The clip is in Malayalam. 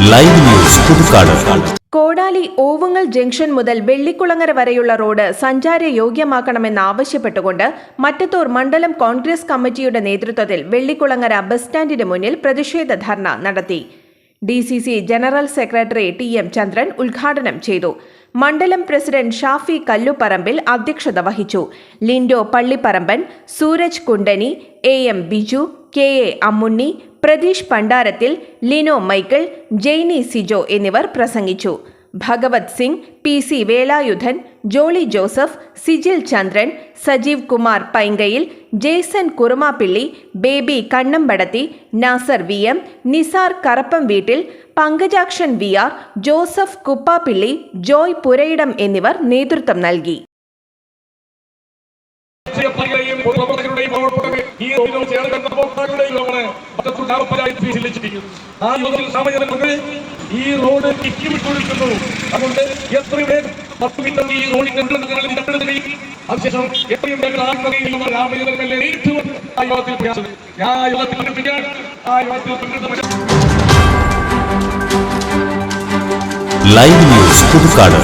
ലൈവ് ന്യൂസ് കോടാലി ഓവുങ്ങൽ ജംഗ്ഷൻ മുതൽ വെള്ളിക്കുളങ്ങര വരെയുള്ള റോഡ് സഞ്ചാര യോഗ്യമാക്കണമെന്നാവശ്യപ്പെട്ടുകൊണ്ട് മറ്റത്തൂർ മണ്ഡലം കോൺഗ്രസ് കമ്മിറ്റിയുടെ നേതൃത്വത്തിൽ വെള്ളിക്കുളങ്ങര ബസ് സ്റ്റാൻഡിന് മുന്നിൽ പ്രതിഷേധ ധർണ നടത്തി. D C C general secretary T M Chandran ഉദ്ഘാടനം ചെയ്തു. മണ്ഡലം പ്രസിഡന്റ് ഷാഫി കല്ലുപറമ്പിൽ അധ്യക്ഷത വഹിച്ചു. Lindo Pallipparamban Sooraj Kundani A M Biju K. A. Ammunni Pratheesh Pandarathil Lino Michael Jainy Sijo എന്നിവർ പ്രസംഗിച്ചു. Bhagavath Singh P. C. Velayudhan Jolly Joseph Sijil Chandran Sajeev Kumar Painkayil Jason Kurumappilly Baby Kannampadathi Nasar V. M Nisar Karappam വീട്ടിൽ Pankajakshan V. R Joseph Kuppappilly Joy Purayidam എന്നിവർ നേതൃത്വം നൽകി. ഈ ആ ഈ അതുകൊണ്ട് വേഗം ഈ ആ ലൈവ് ന്യൂസ് പുതുക്കാട്.